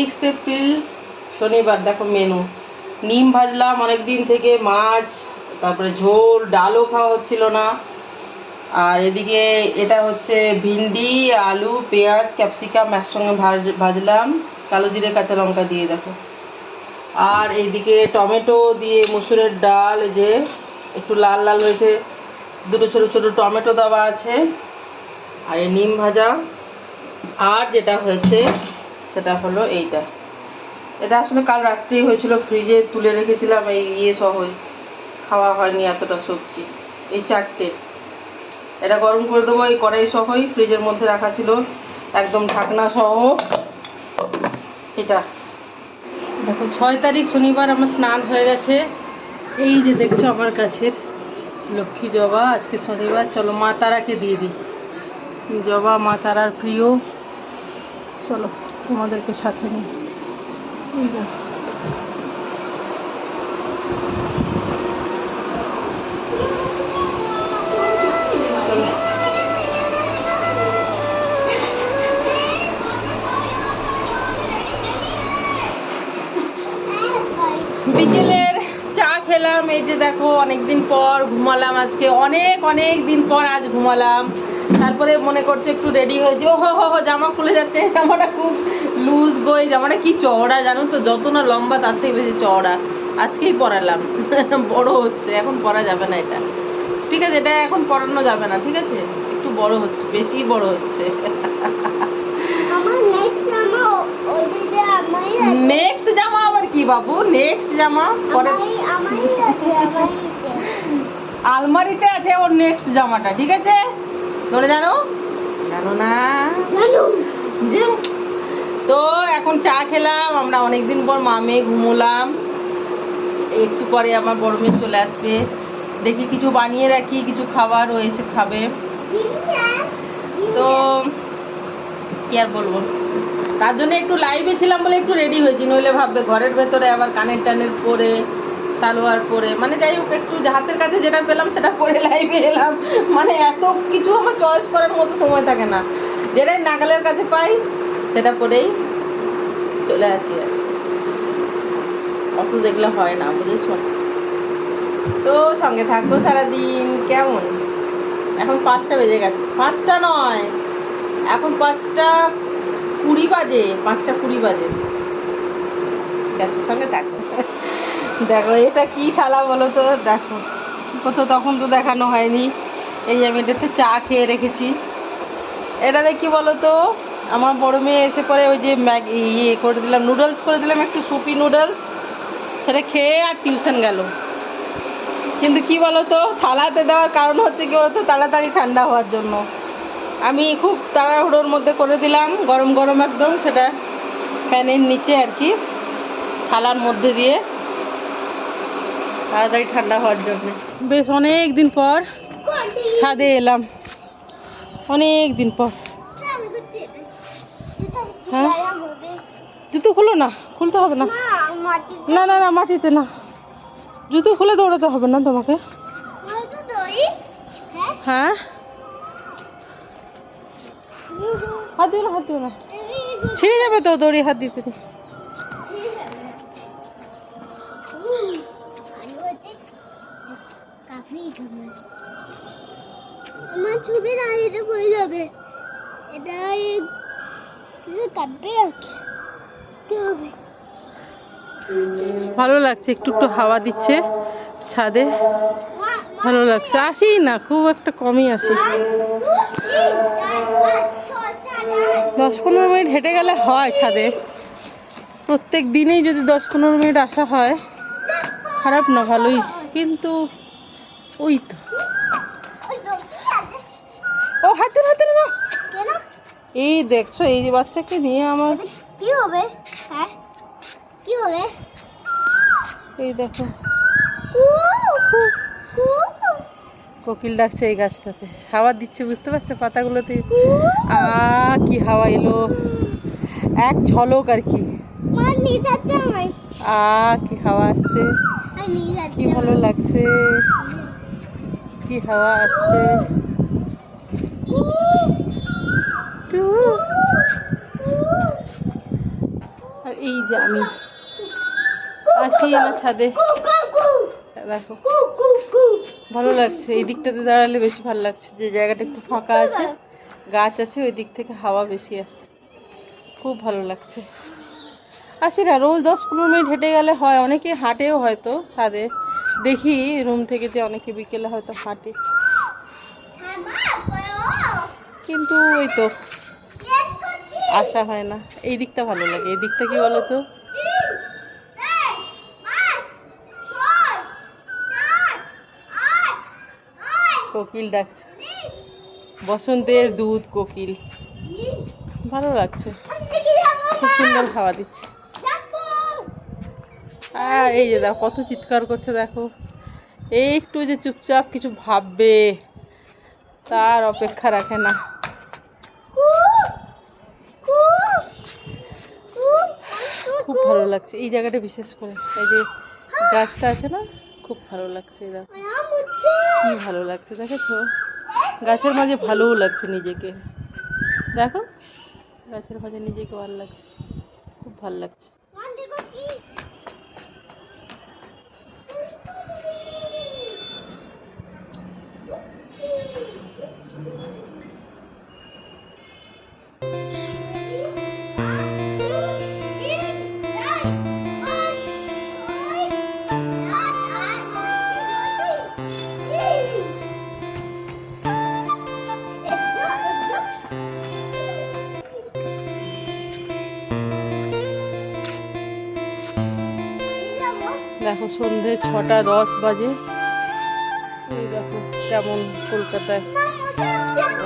Six April শনিবার, দেখো menu নিম ভাজলাম অনেক দিন থেকে, মাছ, তারপরে ঝোল, ডালও খাওয়া হচ্ছিল না। আর এদিকে এটা হচ্ছে ভিন্ডি, আলু, পেঁয়াজ, ক্যাপসিকাম একসঙ্গে ভাজ- ভাজলাম। কালো জিরে, কাঁচা লঙ্কা দিয়ে, দেখো। আর এইদিকে টমেটো দিয়ে মুসুরের ডাল যে একটু লাল লাল হয়েছে দুটো ছোটো ছোটো টমেটো দেওয়া আছে। আর নিম ভাজা। আর যেটা হয়েছে সেটা হলো এইটা। এটা আসলে কাল রাত্রেই হয়েছিল ফ্রিজে তুলে রেখেছিলাম, এই ইয়ে সহ খাওয়া হয়নি এতটা সবজি, এই চারটে। এটা গরম করে দেবো, এই কড়াই সহই ফ্রিজের মধ্যে রাখা ছিল, একদম ঢাকনা সহ। এটা। দেখো, ছয় তারিখ শনিবার আমার স্নান হয়ে গেছে। এই যে দেখছ আমার কাছের লক্ষ্মী জবা, আজকে শনিবার। চলো, মা তারাকে দিয়ে দিই। জবা মা তারার প্রিয়। চলো। তোমাদেরকে সাথে। চলো। বিকেলের চা খেলাম, এই যে দেখো, অনেকদিন পর ঘুমালাম আজকে অনেক অনেক দিন পর আজ ঘুমালাম তারপরে মনে করছে একটু রেডি হয়েছে। ও হো হো হো জামা খুলে যাচ্ছে। জামাটা খুব লুজ এই জামাটা কি চওড়া জানো তো? যত না লম্বা তার থেকে বেশি চওড়া। আজকেই পরালাম। বড় হচ্ছে এখন পরা যাবে না এটা। ঠিক আছে এটা এখন পরানো যাবে না ঠিক আছে? একটু বড় হচ্ছে বেশি বড় হচ্ছে। নেক্সট জামা আবার কি বাবু? নেক্সট জামা? পরে আলমারিতে আছে ওর নেক্সট জামাটা ঠিক আছে? ধরে জানো? জানো না? তো এখন চা খেলাম আমরা অনেকদিন পর মামে ঘুমোলাম। একটু পরে আমার বড় মেয়ে চলে আসবে। দেখি কিছু বানিয়ে রাখি কিছু খাবার এসে খাবে। তো কি আর বলব? তার জন্য একটু লাইভে ছিলাম বলে একটু রেডি হয়েছি নইলে ভাববে ঘরের ভেতরে আবার কানের টানের পরে সালোয়ার পরে মানে যাই হোক, একটু হাতের কাছে যেটা পেলাম, সেটা পরে লাইভে এলাম। মানে এত কিছু আমার চয়েস করার মতো সময় থাকে না। যেটাই নাগালের কাছে পাই, সেটা পরেই চলে আসি আর। অত দেখলে হয় না, বুঝেছ? তো সঙ্গে থাকব সারাদিন, কেমন? এখন পাঁচটা বেজে গেছে। পাঁচটা নয়, এখন পাঁচটা কুড়ি বাজে, পাঁচটা কুড়ি বাজে। ঠিক আছে, সঙ্গে দেখো দেখো, এটা কি থালা বলো তো? দেখো কত তখন তো দেখানো হয়নি। এই আমি এটাতে চা খেয়ে রেখেছি। এটাতে কি বলো তো, আমার বড় মেয়ে এসে করে ওই যে ম্যাগি ইয়ে করে দিলাম, নুডলস করে দিলাম, একটু সুপি নুডলস। সেটা খেয়ে আর টিউশন গেল। কিন্তু কি বলতো থালাতে দেওয়ার কারণ হচ্ছে কি বলতো তাড়াতাড়ি ঠান্ডা হওয়ার জন্য। আমি খুব তাড়াহুড়োর মধ্যে করে দিলাম, গরম গরম একদম, সেটা ফ্যানের নিচে আর কি, থালার মধ্যে দিয়ে। তাড়াতাড়ি ঠান্ডা হওয়ার জন্য। বেশ অনেক দিন পর ছাদে এলাম। অনেক দিন পর। হ্যাঁ? জুতো খুলো না, খুলতে হবে না। না না না, মাটিতে না। জুতো খুলে দৌড়াতে হবে না তোমাকে। হ্যাঁ? হাত দিও না, হাত দিও না। ছিঁড়ে যাবে তো দড়ি হাত দিতে। আমার ছবি দাঁড়িয়ে যাবে। এটা হবে। ভালো লাগছে, একটু একটু হাওয়া দিচ্ছে ছাদে। ভালো লাগছে। আসি না, খুব একটা কমই আসি। দশ পনেরো মিনিট হেঁটে গেলে হয় ছাদে। প্রত্যেক দিনেই যদি দশ পনেরো মিনিট আসা হয়, খারাপ না ভালোই। কিন্তু ওই তো। ও, হাতে হাতে না এই দেখছ, এই যে বাচ্চাকে নিয়ে আমার কি হবে কি হবে এই দেখো। কোকিল ডাকছে এই গাছটাতে। হাওয়া দিচ্ছে, বুঝতে পারছ? পাতাগুলোতে। আ, কি হাওয়া এলো। এক ঝলক আর কি। আ, কি হাওয়া আসছে। কি ভালো লাগছে। কি হাওয়া আসছে? আর এই যে আমি আসি আমার ছাদে। দেখো। ভালো লাগছে। এই দিকটাতে দাঁড়ালে বেশি ভালো লাগছে। যে জায়গাটা একটু ফাঁকা আছে, গাছ আছে, ওই দিক থেকে হাওয়া বেশি আসছে খুব ভালো লাগছে। আসি না রোজ দশ পনেরো মিনিট হেঁটে গেলে হয়। অনেকে হাঁটেও হয়তো ছাদে। দেখি রুম থেকে যে অনেকে বিকেলে হয়তো হাঁটে। কিন্তু ওই তো আসা হয় না। এই দিকটা ভালো লাগে। এই দিকটা কি বলো তো কোকিল ডাকছে। বসন্তের দুধ কোকিল। ভালো লাগছে। খুব সুন্দর হাওয়া দিচ্ছে। আর এই যে দেখো, কত চিৎকার করছে দেখো। এই একটু যে চুপচাপ কিছু ভাববে, তার অপেক্ষা রাখে না। খুব ভালো লাগছে এই জায়গাটা বিশেষ করে। এই যে গাছটা আছে না, খুব ভালো লাগছে দেখো কি ভালো লাগছে, দেখেছ? গাছের মাঝে ভালোও লাগছে নিজেকে। দেখো, গাছের মাঝে নিজেকে ভালো লাগছে। খুব ভালো লাগছে। দেখো সন্ধে ছটা দশ বাজে। এই দেখো কেমন কলকাতায়।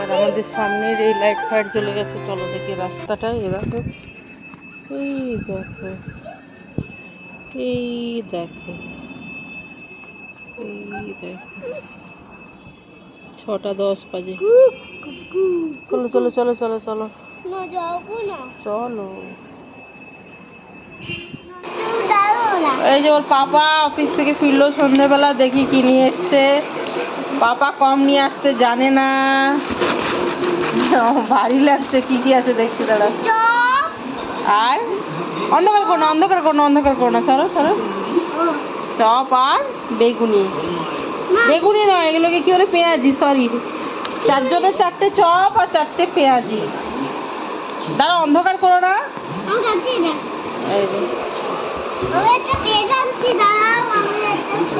আর আমাদের সামনের এই লাইট ফাইট চলে গেছে চলো দেখি রাস্তাটা এ দেখো। এই দেখো। এই দেখো। এই দেখো। ছটা দশ বাজে। চলো চলো চলো চলো চলো। চলো দাঁড়ো না এই যে ওর পাপা অফিস থেকে ফিরলো সন্ধ্যেবেলা দেখি কি নিয়ে এসছে। পাপা কম নিয়ে আসতে জানে না। ভারী লাগছে কি কি আছে দেখছি দাদা আর? অন্ধকার করো না অন্ধকার করো না অন্ধকার করো না। সরো সরো। চপ আর বেগুনি। বেগুনি নয় এগুলোকে কি বলে? পেঁয়াজি সরি চারজনের চারটে চপ আর চারটে পেঁয়াজি। দাঁড়া অন্ধকার করো না।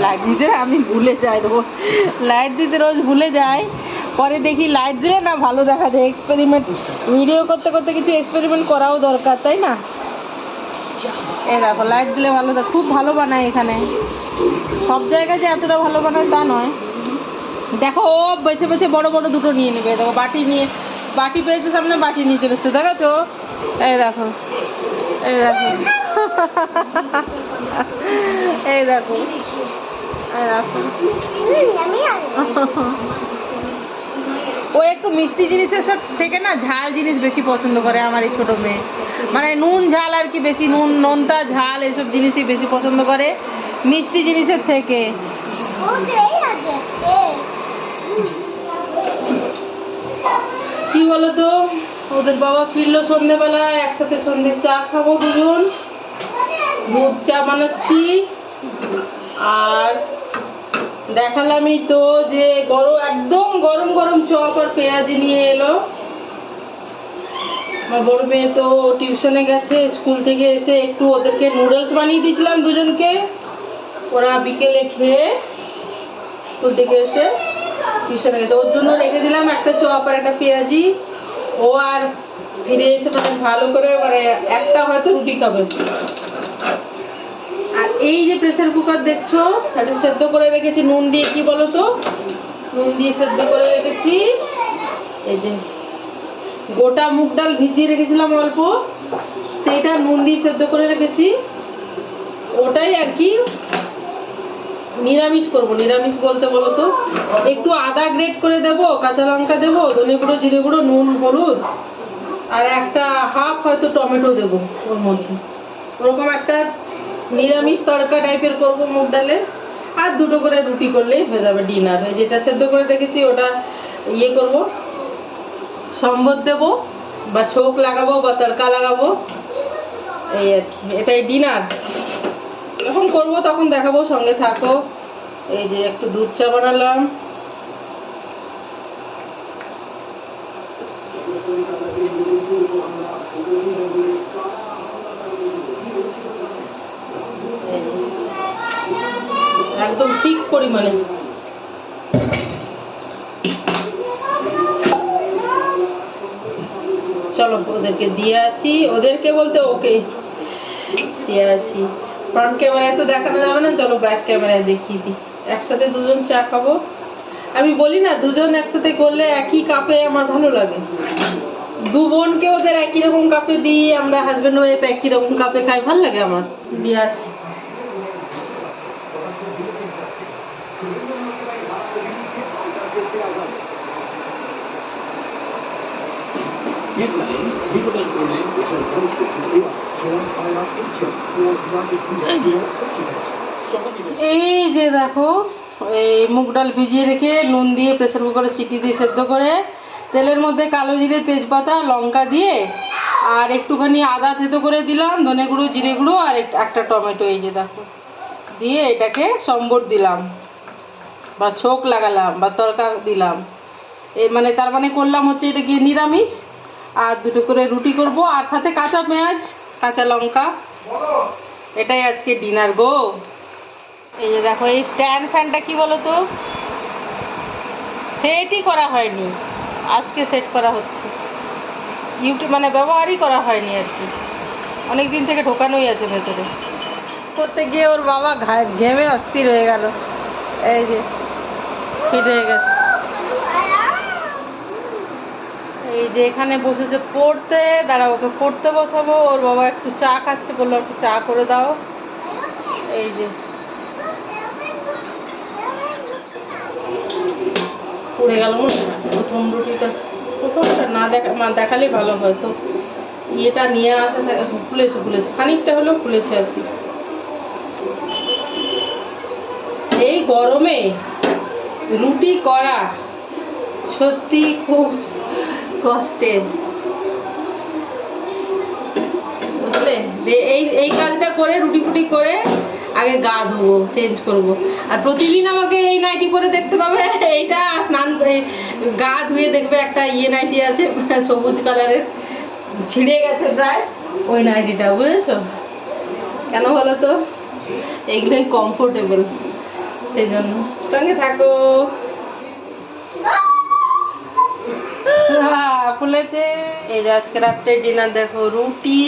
লাইট দিতে, আমি ভুলে যাই লাইট দিতে রোজ ভুলে যাই। পরে দেখি লাইট দিলে না ভালো দেখা যায়। এক্সপেরিমেন্ট ভিডিও করতে করতে কিছু এক্সপেরিমেন্ট করাও দরকার, তাই না? এই দেখো লাইট দিলে ভালো দেখ খুব ভালো বানায় এখানে। সব জায়গায় যে এতটা ভালো বানায় তা নয়। দেখো, ও বেছে বেছে বড় বড় দুটো নিয়ে নেবে। দেখো, বাটি নিয়ে বাটি পেয়েছে সামনে, বাটি নিয়ে চলে এসছে দেখেছ এই দেখো। এই দেখো এই দেখো এই দেখো। ও একটু মিষ্টি জিনিসের সাথে থেকে না ঝাল জিনিস বেশি পছন্দ করে আমার এই ছোটো মেয়ে মানে নুন ঝাল আর কি বেশি, নুন, নোনতা, ঝাল এসব জিনিসই বেশি পছন্দ করে মিষ্টি জিনিসের থেকে। কি বলো তো ওদের বাবা ফিরলো সন্ধেবেলা একসাথে সন্ধে চা খাব দুজন। দুধ চা বানাচ্ছি। আর দেখালামই তো যে গরম, একদম গরম গরম চপ আর পেঁয়াজি নিয়ে এলো। আমার বড় মেয়ে তো টিউশনে গেছে, স্কুল থেকে এসে একটু ওদেরকে নুডলস বানিয়ে দিয়েছিলাম দুজনকে। ওরা বিকেলে খেয়ে স্কুল থেকে এসে টিউশনে গেছে। ওর জন্য রেখে দিলাম একটা চপ আর একটা পেঁয়াজি। ও আর ফিরে এসে মানে ভালো করে মানে একটা হয়তো রুটি খাবে। আর এই যে প্রেসার কুকার দেখছ এটা সেদ্ধ করে রেখেছি নুন দিয়ে, কি বলো তো নুন দিয়ে সেদ্ধ করে রেখেছি। এই যে গোটা মুগ ডাল ভিজিয়ে রেখেছিলাম অল্প, সেইটা নুন দিয়ে সেদ্ধ করে রেখেছি। ওটাই আর কি নিরামিষ করব, নিরামিষ বলতে বলো তো একটু আদা গ্রেট করে দেব, কাঁচা লঙ্কা দেব, ধনে গুঁড়ো, জিরে গুঁড়ো, নুন, হলুদ, আর একটা হাফ হয়তো টমেটো দেব ওর মধ্যে। ওরকম একটা নিরামিষ তড়কা টাইপের করব মুগ ডালে। আর দুটো করে রুটি করলেই হয়ে যাবে ডিনার যেটা সেদ্ধ করে রেখেছি, ওটা ইয়ে করব, সম্বর দেবো, বা ছোক লাগাবো, বা তড়কা লাগাবো। এই আর কি, এটাই ডিনার যখন করব তখন দেখাবো, সঙ্গে থাকো। এই যে একটু দুধ চা বানালাম। একদম ঠিক পরিমাণে। চলো ওদেরকে দিয়ে আসি। ওদেরকে বলতে ওকে। দিয়ে আসি। ফ্রন্ট ক্যামেরায় তো দেখানো যাবে না চলো ব্যাক ক্যামেরায় দেখিয়ে দিই। একসাথে দুজন চা খাব। আমি বলি না দুজন একসাথে করলে একই কাপে আমার ভালো লাগে। দু বোনকে ওদের একই রকম কাপে দিই আমরা হাজব্যান্ড ওয়াইফ একই রকম কাপে খাই ভালো লাগে আমার? দিয়ে আসি এই যে দেখো, এই মুগ ডাল ভিজিয়ে রেখে নুন দিয়ে প্রেসার কুকারে চিটি দিয়ে সেদ্ধ করে, তেলের মধ্যে কালো জিরে, তেজপাতা, লঙ্কা দিয়ে, আর একটুখানি আদা থেতো করে দিলাম, ধনে গুঁড়ো, জিরে গুঁড়ো, আর এক- একটা টমেটো এই যে দেখো। দিয়ে এটাকে সম্বর দিলাম, বা ছোক লাগালাম, বা তরকা দিলাম। এই মানে তার মানে করলাম হচ্ছে এটা গিয়ে নিরামিষ, আর দুটো করে রুটি করব, আর সাথে কাঁচা পেঁয়াজ কাঁচা লঙ্কা। এটাই আজকে ডিনার গো। এই যে দেখো, এই স্ট্যান্ড ফ্যানটা কি বলো তো? সেটই করা হয়নি। আজকে সেট করা হচ্ছে। ইউটিউব মানে ব্যবহারই করা হয়নি আর কি। অনেক দিন থেকে ঢোকানোই আছে ভেতরে। করতে গিয়ে ওর বাবা ঘেমে অস্থির হয়ে গেল। এই যে ফিট হয়ে গেছে। এই যে এখানে বসেছে পড়তে দাঁড়া ওকে পড়তে বসাবো, ওর বাবা একটু চা খাচ্ছে, বলল একটু চা করে দাও। এই যে। পড়ে গেল প্রথম রুটিটা, প্রথমটা না দেখা, মা দেখালে ভালো হয়, তো ইয়েটা নিয়ে আসা খুলেছে খুলেছে, খানিকটা হলেও খুলেছে আর কি। এই গরমে রুটি করা সত্যি খুব কষ্টের। বুঝলে? এই এই কাজটা করে রুটি ফুটি করে আগে গা ধোবো চেঞ্জ করব। আর প্রতিদিন আমাকে এই নাইটি পরে দেখতে পাবে, এইটা স্নান গা ধুয়ে দেখবে একটা ইয়ে নাইটি আছে, সবুজ কালারের, ছিঁড়ে গেছে প্রায় ওই নাইটিটা, বুঝেছ? কেন বলো তো? এইগুলোই কমফোর্টেবল সেই জন্য সঙ্গে থাকো। ফুলেছে এই যে আজকে রাত্রে ডিনার দেখো, রুটি,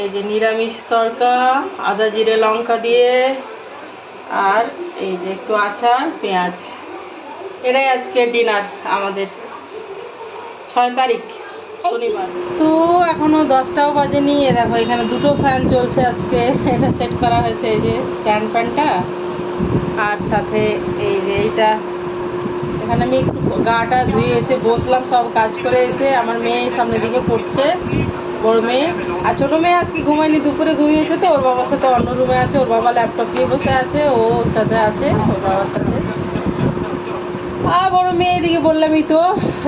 এই যে নিরামিষ তরকা আদা জিরে লঙ্কা দিয়ে, আর এই যে একটু আচার, পেঁয়াজ। এটাই আজকে ডিনার আমাদের। ছয় তারিখ, শনিবার। তো এখনও দশটাও বাজেনি। এ দেখো, এখানে দুটো ফ্যান চলছে আজকে। এটা সেট করা হয়েছে এই যে স্ট্যান্ড ফ্যানটা আর সাথে এই যে এইটা। এখানে একটু গাটা ধুয়ে এসে বসলাম, সব কাজ করে এসে আমার মেয়ে সামনের দিকে পড়ছে, বড় মেয়ে। আর ছোটো মেয়ে আজকে ঘুমায়নি, দুপুরে ঘুমিয়েছে তো, ওর বাবার সাথে অন্য রুমে আছে, ওর বাবা ল্যাপটপ নিয়ে বসে আছে, ও ওর সাথে আছে, ওর বাবার সাথে। আর বড় মেয়ে এদিকে বললামই তো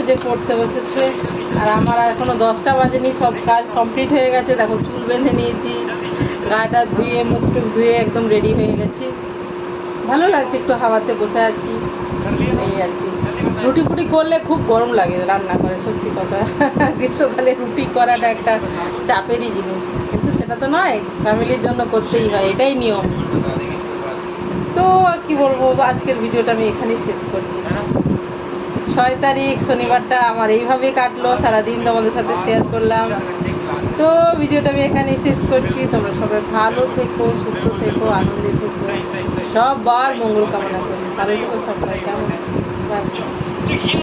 যে পড়তে বসেছে। আর আমার এখনও দশটা বাজেনি, সব কাজ কমপ্লিট হয়ে গেছে, দেখো চুল বেঁধে নিয়েছি, গাটা ধুয়ে, মুখ টুক ধুয়ে একদম রেডি হয়ে গেছি। ভালো লাগছে একটু হাওয়াতে বসে আছি, এই আর কি। রুটি ফুটি করলে খুব গরম লাগে রান্না করে, সত্যি কথা। গ্রীষ্মকালে রুটি করাটা একটা চাপেরই জিনিস। কিন্তু সেটা তো নয়, ফ্যামিলির জন্য করতেই হয়, এটাই নিয়ম। তো কি বলব আজকের ভিডিওটা আমি এখানেই শেষ করছি। ছয় তারিখ, শনিবারটা আমার এইভাবেই কাটলো, সারাদিন তোমাদের সাথে শেয়ার করলাম। তো ভিডিওটা আমি এখানেই শেষ করছি। তোমরা সবাই ভালো থেকো, সুস্থ থেকো, আনন্দে থেকো। সবার মঙ্গল কামনা করি। ভালো থেকো সবাই, কেমন? বাই